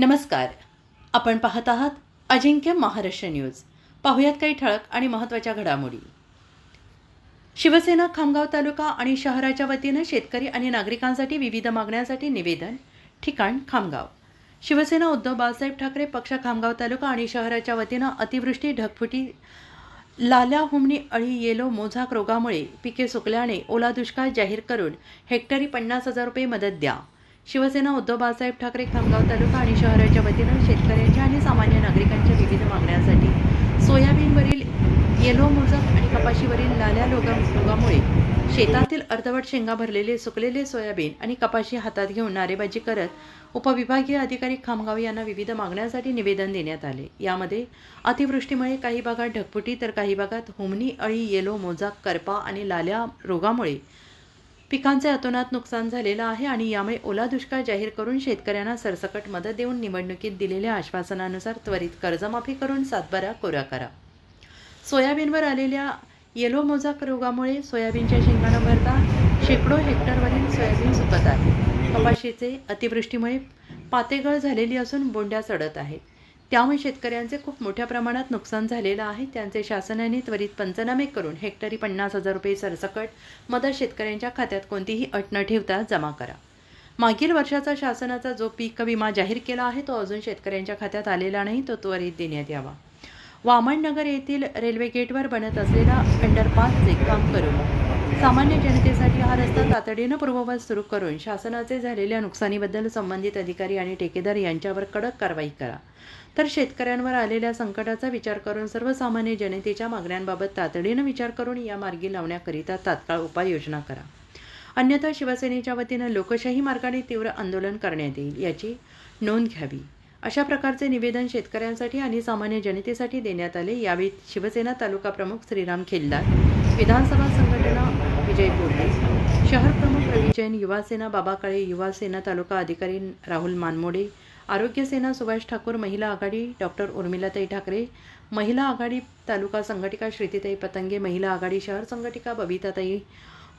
नमस्कार. आपण पाहत आहात अजिंक्य महाराष्ट्र न्यूज. पाहुयात काही ठळक आणि महत्त्वाच्या घडामोडी. शिवसेना खामगाव तालुका आणि शहराच्या वतीनं शेतकरी आणि नागरिकांसाठी विविध मागण्यांसाठी निवेदन ठिकाण खामगाव. शिवसेना उद्धव बाळासाहेब ठाकरे पक्ष खामगाव तालुका आणि शहराच्या वतीनं अतिवृष्टी ढगफुटी लाल्या हुमणी अळी येलो मोझाक रोगामुळे पिके सुकल्याने ओला दुष्काळ जाहीर करून हेक्टरी पन्नास हजार रुपये मदत द्या. शिवसेना उद्धव बाळासाहेब ठाकरे खामगाव तालुका आणि शहराच्या वतीनं शेतकऱ्यांच्या आणि सामान्य नागरिकांच्या विविध मागण्यांसाठी सोयाबीनवरील येलो मुजक आणि कपाशीवरील लाल्या रोगा रोगामुळे शेतातील अर्धवट शेंगा भरलेले सुकलेले सोयाबीन आणि कपाशी हातात घेऊन नारेबाजी करत उपविभागीय अधिकारी खामगाव यांना विविध मागण्यांसाठी निवेदन देण्यात आले. यामध्ये अतिवृष्टीमुळे काही भागात ढगफुटी तर काही भागात होमनी अळी येलो मोजा करपा आणि लाल्या रोगामुळे पिकांचे अतोनात नुकसान झालेलं आहे आणि यामुळे ओला दुष्काळ जाहीर करून शेतकऱ्यांना सरसकट मदत देऊन निवडणुकीत दिलेल्या आश्वासनानुसार त्वरित कर्जमाफी करून सातबारा कोरा करा. सोयाबीनवर आलेल्या येलो मोजाक रोगामुळे सोयाबीनच्या शेंगा न भरता शेकडो हेक्टरवरील सोयाबीन सुकत आहे. कपाशीचे अतिवृष्टीमुळे पातेगळ झालेली असून बोंड्या चढत आहेत. त्यामुळे शेतकऱ्यांचे खूप मोठ्या प्रमाणात नुकसान झालेलं आहे. त्यांचे शासनाने त्वरित पंचनामे करून हेक्टरी पन्नास हजार रुपये सरसकट मदत शेतकऱ्यांच्या खात्यात कोणतीही अट न ठेवता जमा करा. मागील वर्षाचा शासनाचा जो पीक विमा जाहीर केला आहे तो अजून शेतकऱ्यांच्या खात्यात आलेला नाही तो त्वरित देण्यात यावा. वामननगर येथील रेल्वे गेटवर बनत असलेला अंडरपासचे काम करून सामान्य जनतेसाठी हा रस्ता तातडीनं पूर्ववत सुरू करून शासनाचे झालेल्या नुकसानीबद्दल संबंधित अधिकारी आणि ठेकेदार यांच्यावर कडक कारवाई करा. तर शेतकऱ्यांवर आलेल्या संकटाचा विचार करून सर्वसामान्य जनतेच्या मागण्यांबाबत तातडीनं विचार करून या मार्गी लावण्याकरिता तात्काळ उपाययोजना करा. अन्यथा शिवसेनेच्या वतीनं लोकशाही मार्गाने तीव्र आंदोलन करण्यात येईल याची नोंद घ्यावी. अशा प्रकारचे निवेदन शेतकऱ्यांसाठी आणि सामान्य जनतेसाठी देण्यात आले. यावेळी शिवसेना तालुका प्रमुख श्रीराम खिल्लार विधानसभा संघटना विजय बोर्डे शहर प्रमुख रवी जैन युवासेना बाबा काळे युवासेना तालुका अधिकारी राहुल मानमोडे आरोग्य सेना सुभाष ठाकूर महिला आघाडी डॉक्टर उर्मिलाताई ठाकरे महिला आघाडी तालुका संघटिका श्रीतीताई पतंगे महिला आघाडी शहर संघटिका बबिताताई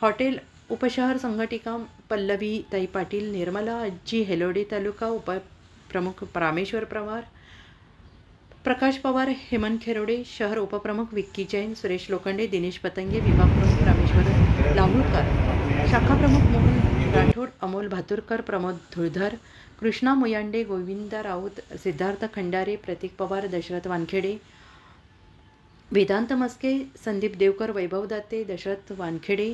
हॉटेल उपशहर संघटिका पल्लवीताई पाटील निर्मला आजी हेलोडे तालुका उप प्रमुख रामेश्वर पवार प्रकाश पवार हेमंत खेरोडे शहर उपप्रमुख विक्की जैन सुरेश लोखंडे दिनेश पतंगे विभाग प्रमुख रामेश्वर लाहुळकर शाखा प्रमुख मोहन राठोड अमोल भातुरकर प्रमोद धुळधर कृष्णा मुयांडे गोविंदा राऊत सिद्धार्थ खंडारे प्रतीक पवार दशरथ वानखेडे वेदांत मस्के संदीप देवकर वैभव दाते दशरथ वानखेडे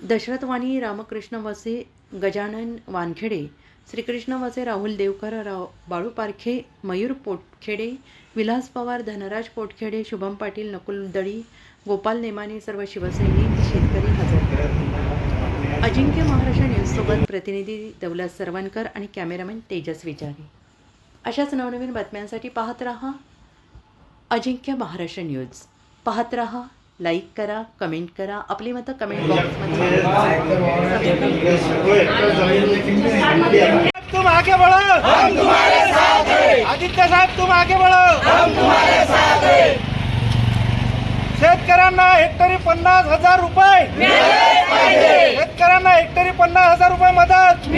दशरथ वाणी रामकृष्ण वसे गजानन वानखेडे श्रीकृष्ण वसे राहुल देवकर राव बाळू पारखे मयूर पोटखेडे विलास पवार धनराज पोटखेडे शुभम पाटील नकुल दळी गोपाल नेमाने सर्व शिवसैनिक शेतकरी हजर. अजिंक्य महाराष्ट्र न्यूजसोबत प्रतिनिधी दौलत सरवणकर आणि कॅमेरामॅन तेजस विचारी अशाच नवनवीन बातम्यांसाठी पाहत रहा अजिंक्य महाराष्ट्र न्यूज. पाहत रहा लाईक करा कमेंट करा. आपली मतं कमेंट बॉक्समध्ये तुम आगे बढ़ो हम तुम्हारे साथ हैं. आदित्य साहेब तुम आगे बढ़ो हम तुम्हारे साथ हैं. शेतकऱ्यांना हेक्टरी पन्नास हजार रुपये. शेतकऱ्यांना हेक्टरी पन्नास हजार रुपये मदत.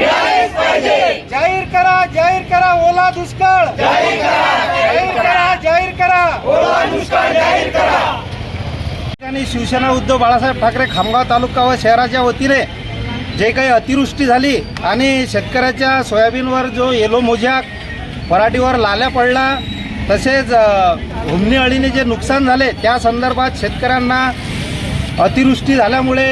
जाहीर करा जाहीर करा ओला दुष्काळ. जाहीर करा जाहीर करा ओला दुष्काळ जाहीर करा आणि शिवसेना उद्धव बाळासाहेब ठाकरे खामगाव तालुका व शहराच्या वतीने जे काही अतिवृष्टी झाली आणि शेतकऱ्याच्या सोयाबीनवर जो येलो मोझ्याक पराठीवर लाल्या पडला तसेच अ, हुमणी अळीने जे नुकसान झाले त्या संदर्भात शेतकऱ्यांना अतिवृष्टी झाल्यामुळे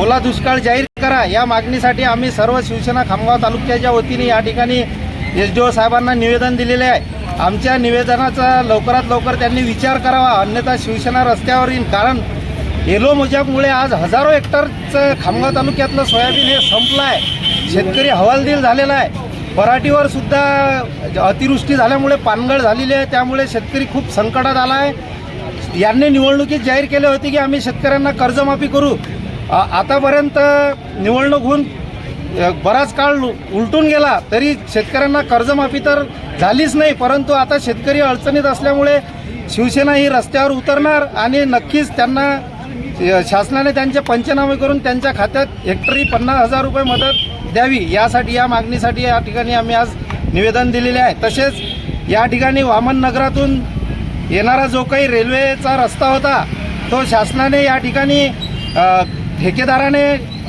ओला दुष्काळ जाहीर करा या मागणीसाठी आम्ही सर्व शिवसेना खामगाव तालुक्याच्या वतीने या ठिकाणी एस डी ओ साहेबांना निवेदन दिलेले आहे. आमच्या निवेदनाचा लवकरात लवकर त्यांनी विचार करावा अन्यथा शिवसेना रस्त्यावर येईल कारण येलो मोजाकमुळे आज हजारो हेक्टरचं खामगाव तालुक्यातलं सोयाबीन हे संपलं आहे शेतकरी हवालदिल झालेला आहे. पराठीवर सुद्धा अतिवृष्टी झाल्यामुळे पानगळ झालेली आहे. त्यामुळे शेतकरी खूप संकटात आला आहे यांनी निवडणुकीत जाहीर केले होते की आम्ही शेतकऱ्यांना कर्जमाफी करू. आतापर्यंत निवडणूक होऊन बराच काळ उलटून गेला तरी शेतकऱ्यांना कर्जमाफी तर झालीच नाही परंतु आता शेतकरी अडचणीत असल्यामुळे शिवसेना ही रस्त्यावर उतरणार आणि नक्कीच त्यांना शासनाने त्यांचे पंचनामे करून त्यांच्या खात्यात हेक्टरी पन्नास हजार रुपये मदत द्यावी यासाठी या मागणीसाठी या ठिकाणी आम्ही आज निवेदन दिलेले आहे. तसेच या ठिकाणी वामन नगरातून येणारा जो काही रेल्वेचा रस्ता होता तो शासनाने या ठिकाणी ठेकेदाराने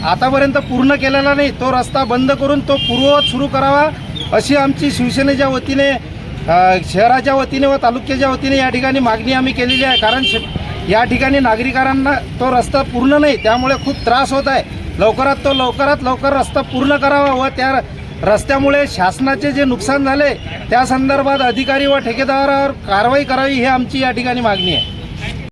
आतापर्यंत पूर्ण केलेला नाही. तो रस्ता बंद करून तो पूर्ववत सुरू करावा. अशी आमची शिवसेनेच्या वतीने शहराच्या वतीने व तालुक्याच्या वतीने या ठिकाणी मागणी आम्ही केलेली आहे. कारण श या ठिकाणी नागरिकांना तो रस्ता पूर्ण नाही त्यामुळे खूप त्रास होत आहे. लवकरात तो लवकरात लवकर रस्ता पूर्ण करावा व त्या रस्त्यामुळे शासनाचे जे नुकसान झाले त्या संदर्भात अधिकारी व ठेकेदारावर कारवाई करावी ही आमची या ठिकाणी मागणी आहे.